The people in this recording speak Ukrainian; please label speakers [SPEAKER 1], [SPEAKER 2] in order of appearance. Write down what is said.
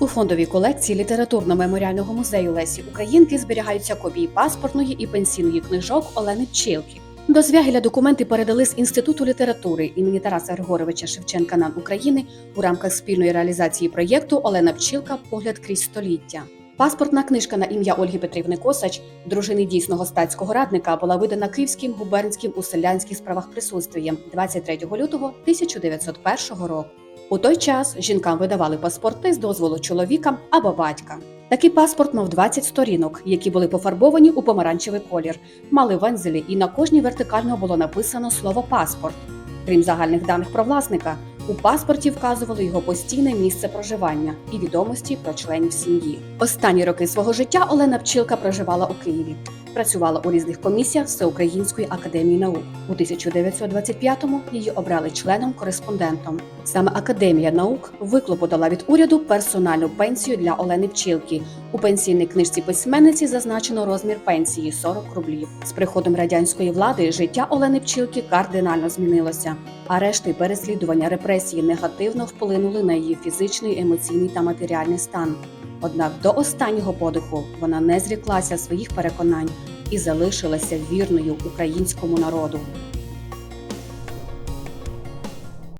[SPEAKER 1] У фондовій колекції літературно-меморіального музею Лесі Українки зберігаються копії паспортної і пенсійної книжок Олени Пчілки. До Звягеля документи передали з Інституту літератури імені Тараса Григоровича Шевченка НАН України у рамках спільної реалізації проєкту Олена Пчілка Погляд крізь століття. Паспортна книжка на ім'я Ольги Петрівни Косач, дружини дійсного статського радника, була видана Київським губернським у селянських справах присутствієм 23 лютого 1901 року. У той час жінкам видавали паспорти з дозволу чоловіка або батька. Такий паспорт мав 20 сторінок, які були пофарбовані у помаранчевий колір, мали вензелі, і на кожній вертикально було написано слово паспорт. Крім загальних даних про власника, у паспорті вказували його постійне місце проживання і відомості про членів сім'ї. Останні роки свого життя Олена Пчілка проживала у Києві. Працювала у різних комісіях Всеукраїнської академії наук. У 1925-му її обрали членом-кореспондентом. Саме Академія наук виклопотала від уряду персональну пенсію для Олени Пчілки. У пенсійній книжці письменниці зазначено розмір пенсії 40 рублів. З приходом радянської влади життя Олени Пчілки кардинально змінилося. Арешти, переслідування, репресії негативно вплинули на її фізичний, емоційний та матеріальний стан. Однак до останнього подиху вона не зріклася своїх переконань і залишилася вірною українському народу.